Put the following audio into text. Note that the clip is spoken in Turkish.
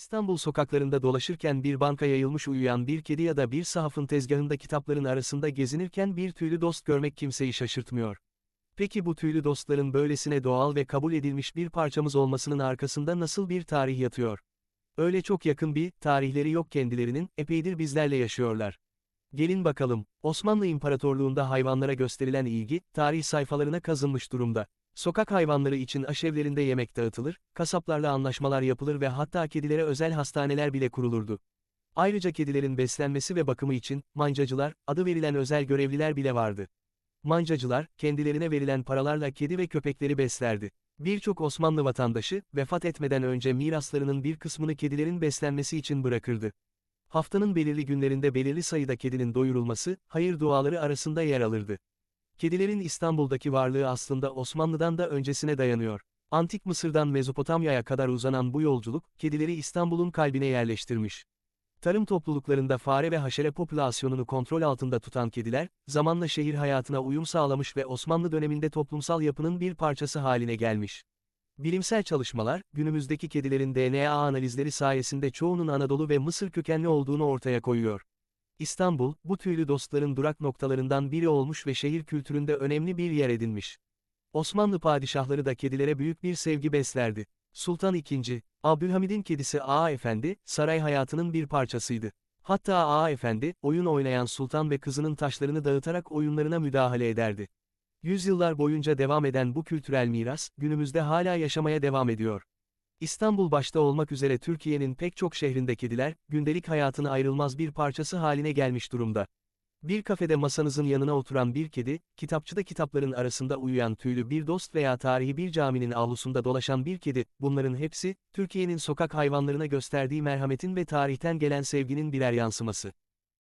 İstanbul sokaklarında dolaşırken bir banka yayılmış uyuyan bir kedi ya da bir sahafın tezgahında kitapların arasında gezinirken bir tüylü dost görmek kimseyi şaşırtmıyor. Peki bu tüylü dostların böylesine doğal ve kabul edilmiş bir parçamız olmasının arkasında nasıl bir tarih yatıyor? Öyle çok yakın bir, tarihleri yok kendilerinin, epeydir bizlerle yaşıyorlar. Gelin bakalım, Osmanlı İmparatorluğunda hayvanlara gösterilen ilgi, tarih sayfalarına kazınmış durumda. Sokak hayvanları için aşevlerinde yemek dağıtılır, kasaplarla anlaşmalar yapılır ve hatta kedilere özel hastaneler bile kurulurdu. Ayrıca kedilerin beslenmesi ve bakımı için, mancacılar, adı verilen özel görevliler bile vardı. Mancacılar, kendilerine verilen paralarla kedi ve köpekleri beslerdi. Birçok Osmanlı vatandaşı, vefat etmeden önce miraslarının bir kısmını kedilerin beslenmesi için bırakırdı. Haftanın belirli günlerinde belirli sayıda kedinin doyurulması, hayır duaları arasında yer alırdı. Kedilerin İstanbul'daki varlığı aslında Osmanlı'dan da öncesine dayanıyor. Antik Mısır'dan Mezopotamya'ya kadar uzanan bu yolculuk, kedileri İstanbul'un kalbine yerleştirmiş. Tarım topluluklarında fare ve haşere popülasyonunu kontrol altında tutan kediler, zamanla şehir hayatına uyum sağlamış ve Osmanlı döneminde toplumsal yapının bir parçası haline gelmiş. Bilimsel çalışmalar, günümüzdeki kedilerin DNA analizleri sayesinde çoğunun Anadolu ve Mısır kökenli olduğunu ortaya koyuyor. İstanbul, bu tüylü dostların durak noktalarından biri olmuş ve şehir kültüründe önemli bir yer edinmiş. Osmanlı padişahları da kedilere büyük bir sevgi beslerdi. Sultan II. Abdülhamid'in kedisi Ağa Efendi, saray hayatının bir parçasıydı. Hatta Ağa Efendi, oyun oynayan sultan ve kızının taşlarını dağıtarak oyunlarına müdahale ederdi. Yüzyıllar boyunca devam eden bu kültürel miras, günümüzde hala yaşamaya devam ediyor. İstanbul başta olmak üzere Türkiye'nin pek çok şehrinde kediler, gündelik hayatın ayrılmaz bir parçası haline gelmiş durumda. Bir kafede masanızın yanına oturan bir kedi, kitapçıda kitapların arasında uyuyan tüylü bir dost veya tarihi bir caminin avlusunda dolaşan bir kedi, bunların hepsi, Türkiye'nin sokak hayvanlarına gösterdiği merhametin ve tarihten gelen sevginin birer yansıması.